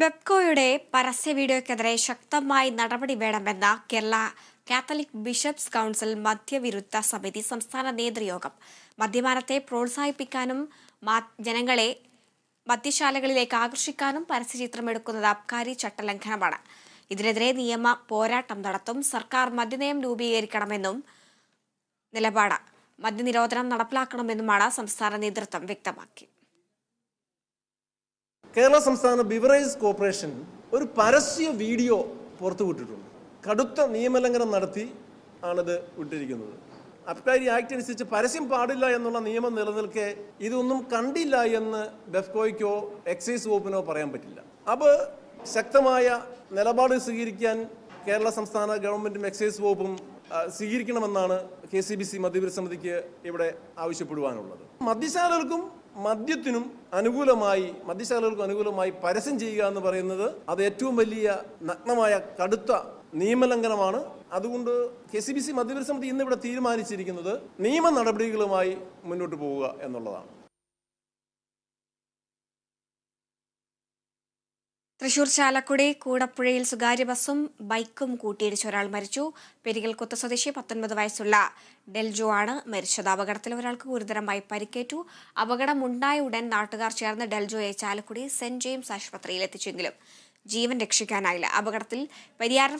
ബെപ്കോയുടെ പരസ്യ വീഡിയോയ്ക്കെതിരെ ശക്തമായി നടപടി വേണമെന്ന കേരള കാത്തലിക് ബിഷപ്സ് കൗൺസിൽ മദ്യവിരുദ്ധ സമിതി സംസ്ഥാന നേതൃയോഗം. മദ്യപാനത്തെ പ്രോത്സാഹിപ്പിക്കാനും ജനങ്ങളെ മദ്യശാലകളിലേക്ക് ആകർഷിക്കാനും പരസ്യചിത്രം എടുക്കുന്നത് അബ്കാരി ചട്ടലംഘനമാണ്. ഇതിനെതിരെ നിയമ പോരാട്ടം നടത്തും സർക്കാർ മദ്യനയം രൂപീകരിക്കണമെന്നും നിലപാട്. മദ്യനിരോധനം നടപ്പിലാക്കണമെന്നുമാണ് സംസ്ഥാന നേതൃത്വം വ്യക്തമാക്കി. കേരള സംസ്ഥാന ബിവറേജ് കോർപ്പറേഷൻ ഒരു പരസ്യ വീഡിയോ പുറത്തുവിട്ടിട്ടുണ്ട്. കടുത്ത നിയമലംഘനം നടത്തി ആണിത് വിട്ടിരിക്കുന്നത്. അബ്കാരി ആക്ട് അനുസരിച്ച് പരസ്യം പാടില്ല എന്നുള്ള നിയമം നിലനിൽക്കെ ഇതൊന്നും കണ്ടില്ല എന്ന് ബെഫ്കോയ്ക്കോ എക്സൈസ് വകുപ്പിനോ പറയാൻ പറ്റില്ല. അപ്പോൾ ശക്തമായ നിലപാട് സ്വീകരിക്കാൻ കേരള സംസ്ഥാന ഗവൺമെന്റും എക്സൈസ് വകുപ്പും സ്വീകരിക്കണമെന്നാണ് കെ സി ബി സി മദ്യവിരുദ്ധ സമിതിക്ക് ഇവിടെ ആവശ്യപ്പെടുവാനുള്ളത്. മദ്യശാലകൾക്കും മദ്യത്തിനും അനുകൂലമായി മദ്യശാലകൾക്കും അനുകൂലമായി പരസ്യം ചെയ്യുക എന്ന് പറയുന്നത് അത് ഏറ്റവും വലിയ നഗ്നമായ കടുത്ത നിയമലംഘനമാണ്. അതുകൊണ്ട് കെ സി ബി സി മദ്യപരിസമിതി സമിതി ഇന്നിവിടെ തീരുമാനിച്ചിരിക്കുന്നത് നിയമ നടപടികളുമായി മുന്നോട്ട് പോവുക എന്നുള്ളതാണ്. തൃശൂർ ചാലക്കുടി കൂടപ്പുഴയിൽ സ്വകാര്യ ബസ്സും ബൈക്കും കൂട്ടിയിടിച്ച് ഒരാൾ മരിച്ചു. പെരികൽക്കുത്ത് സ്വദേശി പത്തൊൻപത് വയസ്സുള്ള ഡെൽജോ ആണ് മരിച്ചത്. അപകടത്തിൽ ഒരാൾക്ക് ഗുരുതരമായി പരിക്കേറ്റു. അപകടമുണ്ടായ ഉടൻ നാട്ടുകാർ ചേർന്ന് ഡെൽജോയെ ചാലക്കുടി സെന്റ് ജെയിംസ് ആശുപത്രിയിൽ എത്തിച്ചെങ്കിലും ജീവൻ രക്ഷിക്കാനായില്ല. അപകടത്തിൽ പരിയാരം